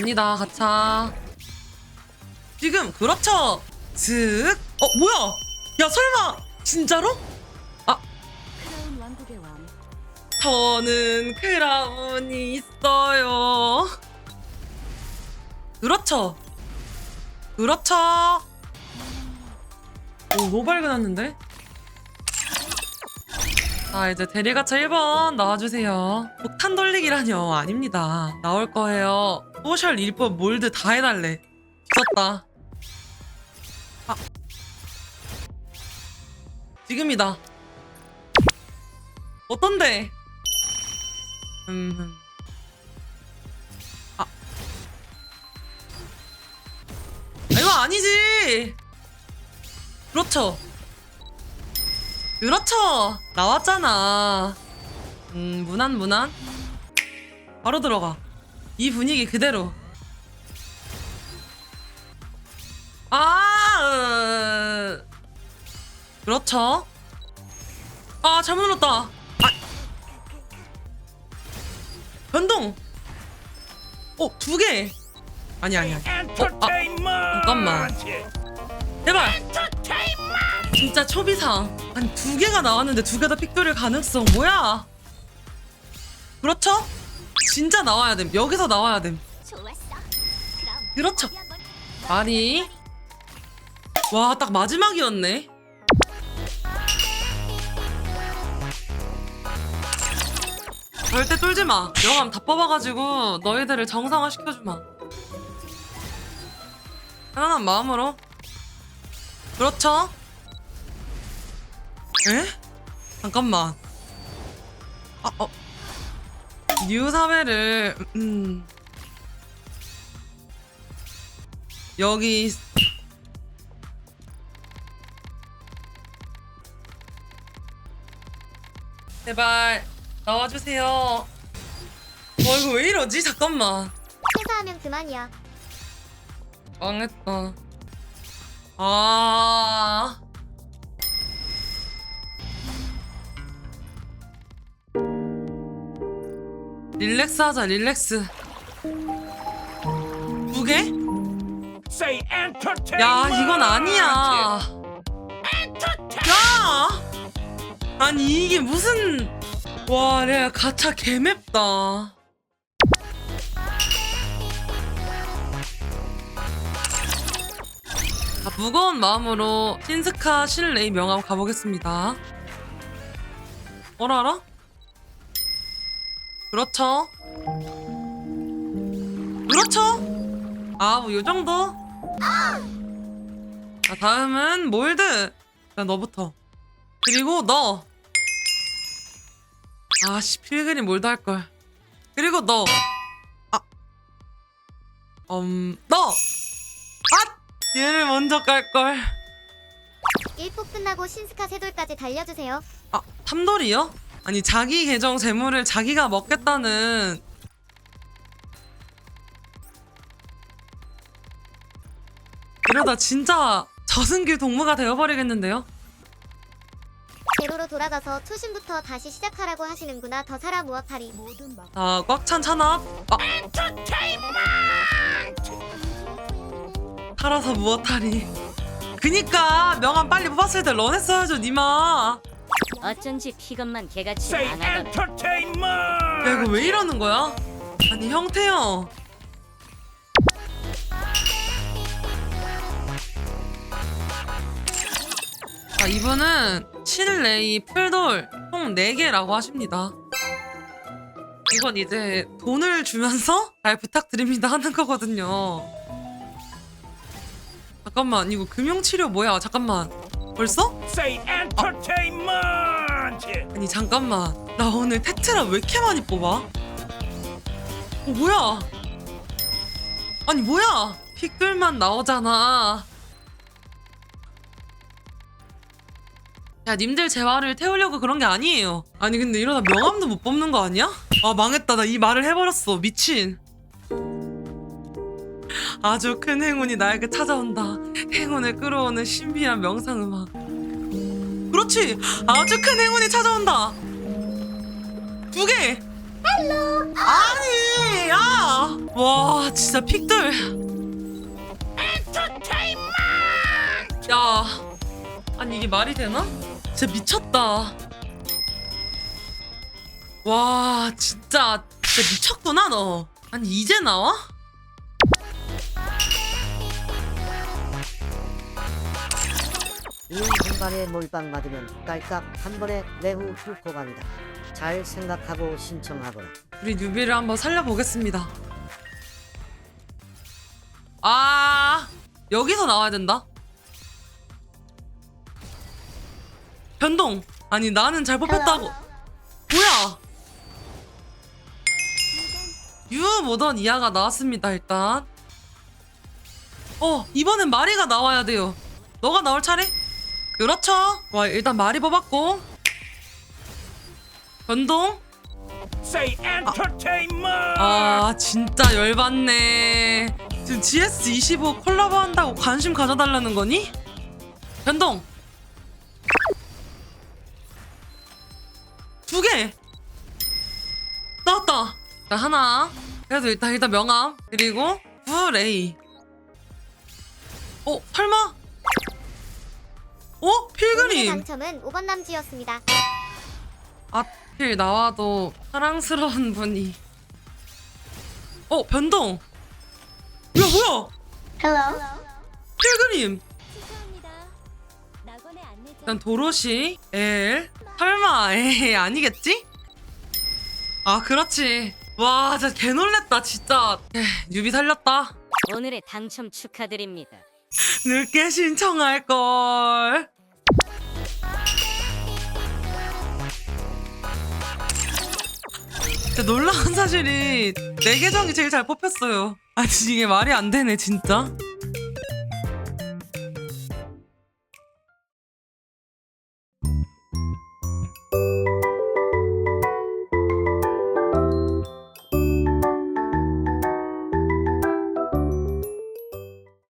갑니다. 가차. 지금 그렇죠? 슥. 어 뭐야? 야 설마. 진짜로? 왕 저는 크라운이 있어요. 그렇죠? 그렇죠? 오 너무 발견했는데 자 이제 대리가차 1번 나와주세요. 폭탄 돌리기라뇨. 아닙니다. 나올 거예요. 소셜 일법 몰드 다 해달래. 미쳤다. 아. 지금이다. 어떤데? 음. 아. 아, 이거 아니지! 그렇죠 그렇죠. 나왔잖아. 음 무난 무난. 바로 들어가. 이 분위기 그대로. 아 으... 그렇죠. 아 잘못 눌렀다. 아. 변동. 어 두 개. 아니 아니 아니. 잠깐만. 제발 진짜 초비상 아니 두 개가 나왔는데 두 개 다 픽돌일 가능성. 뭐야? 그렇죠? 진짜 나와야 됨. 여기서 나와야 됨. 그렇죠. 아니 와 딱 마지막이었네. 절대 쫄지 마. 영암 다 뽑아가지고 너희들을 정상화 시켜주마. 편안한 마음으로. 그렇죠 에? 잠깐만 아, 어. 뉴 사회를 음 여기 제발 나와주세요. 어 이거 왜 이러지? 잠깐만. 퇴사하면 그만이야 망했다. 아. 릴렉스 하자, 릴렉스. 두 개? 야, 이건 아니야. 야! 아니, 이게 무슨. 와, 내가 가차 개맵다. 자, 무거운 마음으로 신스카 실레이 명함 가보겠습니다. 뭐라 알아? 그렇죠. 그렇죠. 아, 뭐, 요 정도? 자, 다음은 몰드. 자, 너부터. 그리고 너. 아씨, 필그림 몰드 할걸. 그리고 너. 아. 음, 너! 아! 얘를 먼저 깔걸. 1폭 끝나고 신스카 세돌까지 달려주세요 아, 탐돌이요? 아니, 자기 계정 재물을 자기가 먹겠다는. 이러다 진짜 저승길 동무가 되어버리겠는데요? 제로로 돌아가서 초심부터 다시 시작하라고 하시는구나 더 살아 막 자, 꽉찬 찬압. 아. 살아서 무엇하리. 그니까 명함 빨리 뽑았을 때 런했어야죠, 니마. 어쩐지 피건만 개같이 Say entertainment! 야, 이거 왜 이러는 거야? 아니, 형태형. 자, 이분은 칠레이 풀돌 총 4개라고 하십니다. 이건 이제 돈을 주면서 잘 부탁드립니다 하는 거거든요. 잠깐만, 이거 금융치료 뭐야? 잠깐만. 벌써? Say entertainment! 아니 잠깐만 나 오늘 테트라 왜 이렇게 많이 뽑아? 어 뭐야 아니 뭐야 픽들만 나오잖아 야 님들 제 말을 태우려고 그런 게 아니에요 아니 근데 이러다 명함도 못 뽑는 거 아니야? 아 망했다 나 이 말을 해버렸어 미친 아주 큰 행운이 나에게 찾아온다 행운을 끌어오는 신비한 명상 음악 그렇지 아주 큰 행운이 찾아온다 두 개. 헬로. 아니 아! 와 진짜 픽들 야 아니 이게 말이 되나? 진짜 미쳤다 와 진짜 진짜 미쳤구나 너 아니 이제 나와? 이혼 공간에 몰빵 맞으면 깔깍 한 번에 내후 뚫고 간다. 잘 생각하고 신청하거라. 우리 뉴비를 한번 살려보겠습니다. 아 여기서 나와야 된다? 변동! 아니 나는 잘 뽑혔다고. 뭐야? 유 모던 이하가 나왔습니다 일단. 어 이번엔 마리가 나와야 돼요. 너가 나올 차례 그렇죠. 와 일단 마리 뽑았고. 변동. Say entertainment. 아 진짜 열받네. 지금 GS25 콜라보 한다고 관심 가져달라는 거니? 변동. 두 개. 나왔다. 자 하나. 그래도 일단 일단 명함. 그리고 브레이. 어 설마 어 오늘의 필그림 당첨은 5번 남지였습니다. 앞필 나와도 사랑스러운 분이 어 변동 야 뭐야 Hello. 필그림 죄송합니다. 낙원의 안내자. 일단 도로시 L 설마 에이 아니겠지? 아 그렇지 와 진짜 개놀랬다 진짜 에이, 유비 살렸다 오늘의 당첨 축하드립니다. 늦게 신청할 걸. 진짜 놀라운 사실이 내 계정이 제일 잘 뽑혔어요. 아니 이게 말이 안 되네 진짜